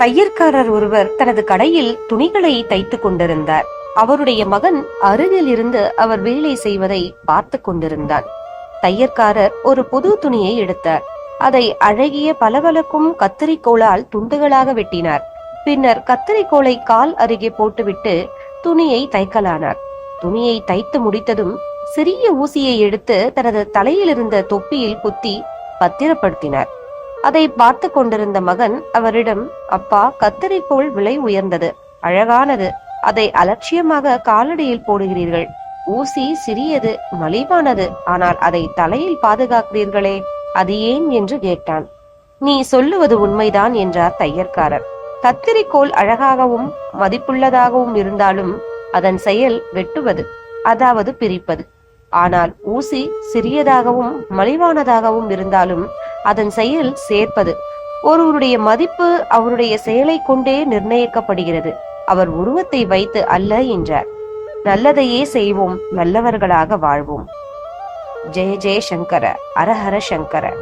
தையற்காரர் ஒருவர் தனது கடையில் துணிகளை தைத்துக் கொண்டிருந்தார். அவருடைய மகன் அருகில் இருந்து அவர் வேலை செய்வதை பார்த்து கொண்டிருந்தான் தையற்காரர் ஒரு புது துணியை எடுத்தார். அதை அழகிய பளபளக்கும் கத்தரிக்கோளால் துண்டுகளாக வெட்டினார். பின்னர் கத்தரிக்கோளை கால் அருகே போட்டுவிட்டு துணியை தைக்கலானார். துணியை தைத்து முடித்ததும் சிறிய ஊசியை எடுத்து தனது தலையிலிருந்த தொப்பியில் குத்தி பத்திரப்படுத்தினார். அதை பார்த்து கொண்டிருந்த மகன் அவரிடம் அப்பா கத்தரிக்கோல் விலை உயர்ந்தது அழகானது. அதை அலட்சியமாக காலடியில் போடுகிறீர்கள். ஊசி சிறியது மலிவானது. ஆனால் அதை தலையில் பாதுகாக்கிறீர்களே அது ஏன்? என்று கேட்டான். நீ சொல்லுவது உண்மைதான் என்றார் தையற்காரர். கத்திரிக்கோள் அழகாகவும் மதிப்புள்ளதாகவும் இருந்தாலும் அதன் செயல் வெட்டுவது அதாவது பிரிப்பது. ஆனால் ஊசி சிறியதாகவும் மலிவானதாகவும் இருந்தாலும் அதன் செயல் சேர்ப்பது. ஒருவருடைய மதிப்பு அவருடைய செயலை கொண்டே நிர்ணயிக்கப்படுகிறது. அவர் உருவத்தை வைத்து அல்ல என்றார். நல்லதையே செய்வோம் நல்லவர்களாக வாழ்வோம். ஜெய ஜெய சங்கர அரஹர சங்கர.